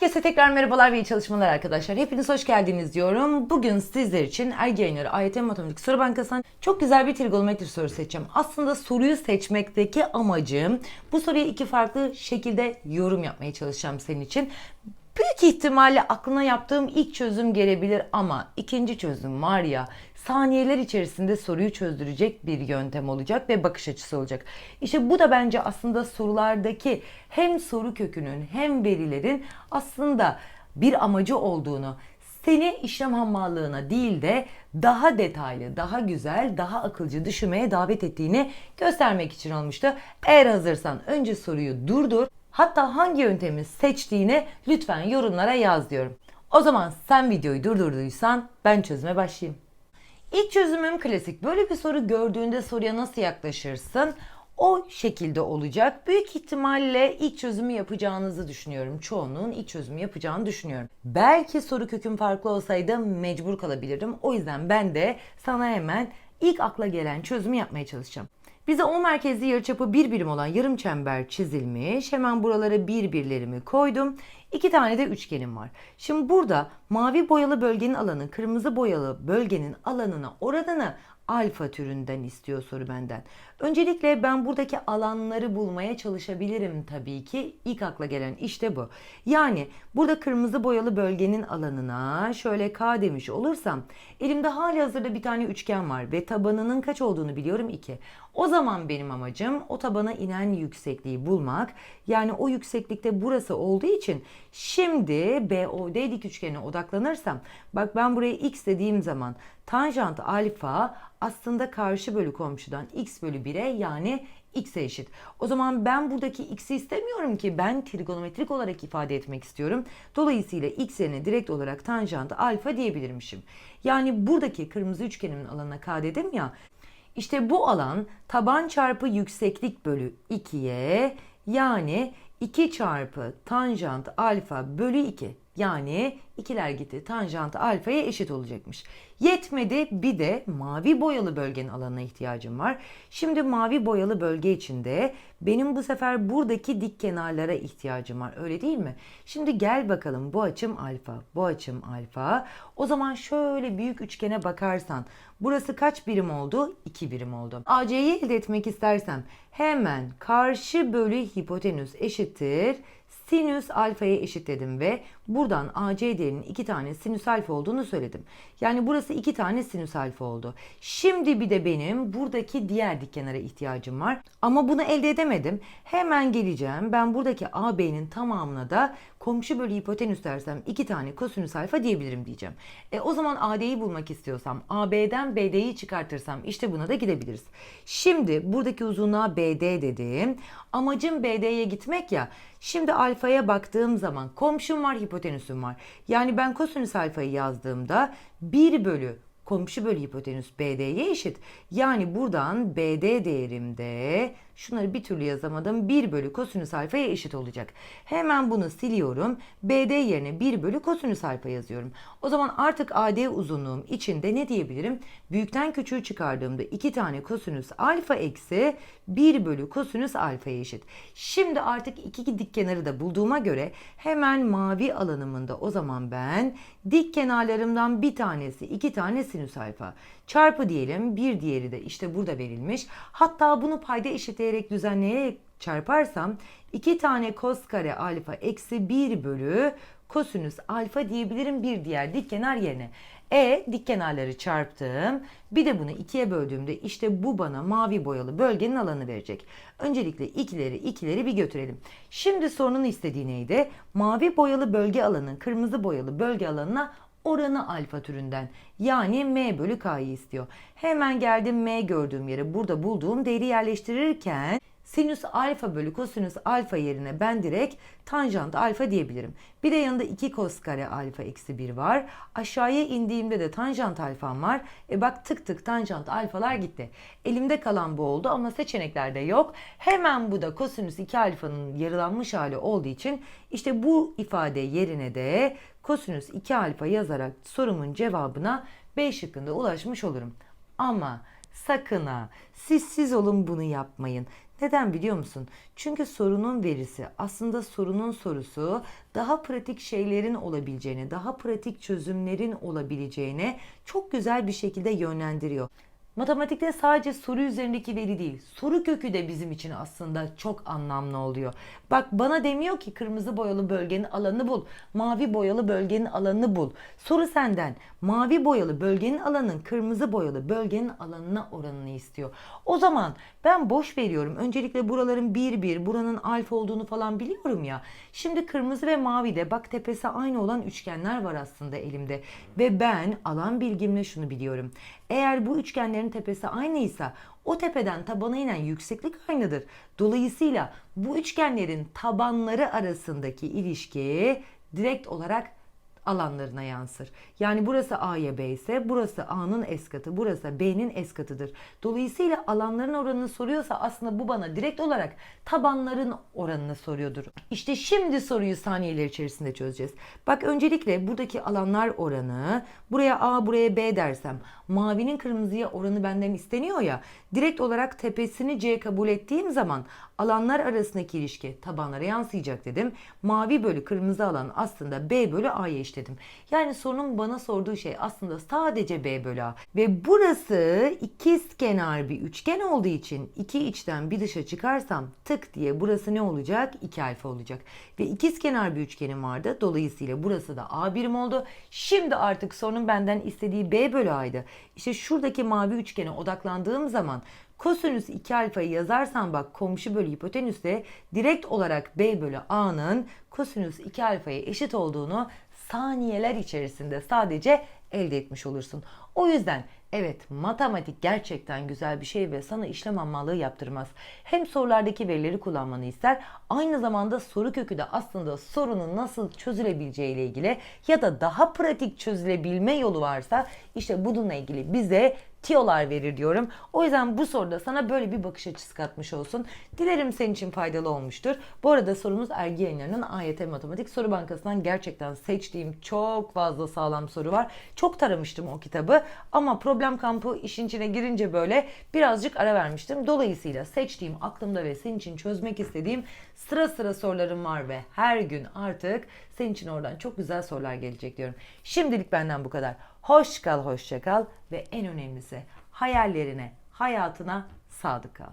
Herkese tekrar merhabalar ve iyi çalışmalar arkadaşlar. Hepiniz hoş geldiniz diyorum. Bugün sizler için Ergi Yayınları AYT Matematik Soru Bankası'ndan çok güzel bir trigonometri sorusu seçeceğim. Aslında soruyu seçmekteki amacım bu soruya iki farklı şekilde yorum yapmaya çalışacağım senin için. Büyük ihtimalle aklına yaptığım ilk çözüm gelebilir ama ikinci çözüm var ya saniyeler içerisinde soruyu çözdürecek bir yöntem olacak ve bakış açısı olacak. İşte bu da bence aslında sorulardaki hem soru kökünün hem verilerin aslında bir amacı olduğunu seni işlem hammallığına değil de daha detaylı, daha güzel, daha akılcı düşünmeye davet ettiğini göstermek için olmuştu. Eğer hazırsan önce soruyu durdur. Hatta hangi yöntemi seçtiğini lütfen yorumlara yaz diyorum. O zaman sen videoyu durdurduysan ben çözüme başlayayım. İlk çözümüm klasik. Böyle bir soru gördüğünde soruya nasıl yaklaşırsın? O şekilde olacak. Büyük ihtimalle ilk çözümü yapacağınızı düşünüyorum. Çoğunun ilk çözümü yapacağını düşünüyorum. Belki soru köküm farklı olsaydı mecbur kalabilirdim. O yüzden ben de sana hemen ilk akla gelen çözümü yapmaya çalışacağım. Bize O merkezli yarıçapı bir birim olan yarım çember çizilmiş. Hemen buralara bir birlerimi koydum. İki tane de üçgenim var. Şimdi burada mavi boyalı bölgenin alanı, kırmızı boyalı bölgenin alanına oranını alfa türünden istiyor soru benden. Öncelikle ben buradaki alanları bulmaya çalışabilirim tabii ki. İlk akla gelen işte bu. Yani burada kırmızı boyalı bölgenin alanına şöyle k demiş olursam elimde hali hazırda bir tane üçgen var ve tabanının kaç olduğunu biliyorum 2. O zaman benim amacım o tabana inen yüksekliği bulmak. Yani o yükseklikte burası olduğu için şimdi BOD dik üçgenine odaklanırsam bak ben buraya x dediğim zaman tanjant alfa aslında karşı bölü komşudan x bölü 1'e yani x'e eşit. O zaman ben buradaki x'i istemiyorum ki ben trigonometrik olarak ifade etmek istiyorum. Dolayısıyla x yerine direkt olarak tanjant alfa diyebilirmişim. Yani buradaki kırmızı üçgenimin alanına k dedim ya. İşte bu alan taban çarpı yükseklik bölü 2'ye yani 2 çarpı tanjant alfa bölü 2 yani ikiler gitti tanjant alfaya eşit olacakmış. Yetmedi bir de mavi boyalı bölgenin alanına ihtiyacım var. Şimdi mavi boyalı bölge içinde benim bu sefer buradaki dik kenarlara ihtiyacım var öyle değil mi? Şimdi gel bakalım bu açım alfa bu açım alfa. O zaman şöyle büyük üçgene bakarsan burası kaç birim oldu? 2 birim oldu. AC'yi elde etmek istersem hemen karşı bölü hipotenüs eşittir sinüs alfaya eşitledim ve buradan AC değerinin iki tane sinüs alfa olduğunu söyledim. Yani burası iki tane sinüs alfa oldu. Şimdi bir de benim buradaki diğer dik kenara ihtiyacım var. Ama bunu elde edemedim. Hemen geleceğim. Ben buradaki AB'nin tamamına da komşu bölü hipotenüs dersem iki tane kosinüs alfa diyebilirim diyeceğim. E, o zaman AD'yi bulmak istiyorsam AB'den BD'yi çıkartırsam işte buna da gidebiliriz. Şimdi buradaki uzunluğa BD dedim. Amacım BD'ye gitmek ya. Şimdi alfaya baktığım zaman komşum var hipotenüsüm var. Yani ben kosinüs alfayı yazdığımda 1 bölü komşu bölü hipotenüs BD'ye eşit. Yani buradan BD değerimde şunları bir türlü yazamadım 1 bölü kosinüs alfaya eşit olacak. Hemen bunu siliyorum. BD yerine 1 bölü kosinüs alfa yazıyorum. O zaman artık AD uzunluğum içinde ne diyebilirim? Büyükten küçüğü çıkardığımda 2 tane kosinüs alfa eksi 1 bölü kosinüs alfaya eşit. Şimdi artık iki dik kenarı da bulduğuma göre hemen mavi alanımında o zaman ben dik kenarlarımdan bir tanesi 2 tane sinüs alfa çarpı diyelim bir diğeri de işte burada verilmiş. Hatta bunu payda eşitleyerek düzenleyerek çarparsam 2 tane kos kare alfa eksi 1 bölü kosinüs alfa diyebilirim bir diğer dik kenar yerine. E dik kenarları çarptım. Bir de bunu ikiye böldüğümde işte bu bana mavi boyalı bölgenin alanı verecek. Öncelikle ikileri ikileri bir götürelim. Şimdi sorunun istediği neydi? Mavi boyalı bölge alanının kırmızı boyalı bölge alanına oranı alfa türünden. Yani m bölü k'yı istiyor. Hemen geldim m gördüğüm yere burada bulduğum değeri yerleştirirken sinüs alfa bölü kosinüs alfa yerine ben direkt tanjant alfa diyebilirim. Bir de yanında 2 kos kare alfa eksi 1 var. Aşağıya indiğimde de tanjant alfam var. E bak tık tık tanjant alfalar gitti. Elimde kalan bu oldu ama seçeneklerde yok. Hemen bu da kosinüs 2 alfanın yarılanmış hali olduğu için işte bu ifade yerine de kosinüs 2 alfa yazarak sorumun cevabına B şıkkında ulaşmış olurum. Ama sakın ha siz siz olun bunu yapmayın. Neden biliyor musun? Çünkü sorunun verisi aslında sorunun sorusu daha pratik şeylerin olabileceğini, daha pratik çözümlerin olabileceğine çok güzel bir şekilde yönlendiriyor. Matematikte sadece soru üzerindeki veri değil, soru kökü de bizim için aslında çok anlamlı oluyor. Bak bana demiyor ki kırmızı boyalı bölgenin alanını bul, mavi boyalı bölgenin alanını bul. Soru senden mavi boyalı bölgenin alanının kırmızı boyalı bölgenin alanına oranını istiyor. O zaman ben boş veriyorum. Öncelikle buraların 1 1, buranın alfa olduğunu falan biliyorum ya. Şimdi kırmızı ve mavi de bak tepesi aynı olan üçgenler var aslında elimde. Ve ben alan bilgimle şunu biliyorum. Eğer bu üçgenlerin tepesi aynıysa o tepeden tabana inen yükseklik aynıdır. Dolayısıyla bu üçgenlerin tabanları arasındaki ilişki direkt olarak alanlarına yansır. Yani burası A'ya B ise burası A'nın S katı, burası B'nin S katıdır. Dolayısıyla alanların oranını soruyorsa aslında bu bana direkt olarak tabanların oranını soruyordur. İşte şimdi soruyu saniyeler içerisinde çözeceğiz. Bak öncelikle buradaki alanlar oranı buraya A buraya B dersem mavinin kırmızıya oranı benden isteniyor ya direkt olarak tepesini C kabul ettiğim zaman alanlar arasındaki ilişki tabanlara yansıyacak dedim. Mavi bölü kırmızı alan aslında B bölü A'ya eşitledim. Yani sorunun bana sorduğu şey aslında sadece B bölü A. Ve burası ikiz kenar bir üçgen olduğu için iki içten bir dışa çıkarsam tık diye burası ne olacak? 2 alfa olacak. Ve ikiz kenar bir üçgenim vardı. Dolayısıyla burası da A birim oldu. Şimdi artık sorunun benden istediği B bölü A'ydı. İşte şuradaki mavi üçgene odaklandığım zaman kosinüs 2 alfayı yazarsan bak komşu bölü hipotenüste direkt olarak B bölü A'nın kosinüs 2 alfaya eşit olduğunu saniyeler içerisinde sadece elde etmiş olursun. O yüzden evet matematik gerçekten güzel bir şey ve sana işlem hammallığı yaptırmaz. Hem sorulardaki verileri kullanmanı ister aynı zamanda soru kökü de aslında sorunun nasıl çözülebileceği ile ilgili ya da daha pratik çözülebilme yolu varsa işte bununla ilgili bize tiyolar verir diyorum. O yüzden bu soruda sana böyle bir bakış açısı katmış olsun. Dilerim senin için faydalı olmuştur. Bu arada sorumuz Ergi Yayınları'nın AYT Matematik Soru Bankası'ndan gerçekten seçtiğim çok fazla sağlam soru var. Çok taramıştım o kitabı ama problem kampı işin içine girince böyle birazcık ara vermiştim. Dolayısıyla seçtiğim aklımda ve senin için çözmek istediğim sıra sıra sorularım var ve her gün artık senin için oradan çok güzel sorular gelecek diyorum. Şimdilik benden bu kadar. Hoş kal, hoşça kal ve en önemlisi hayallerine, hayatına sadık kal.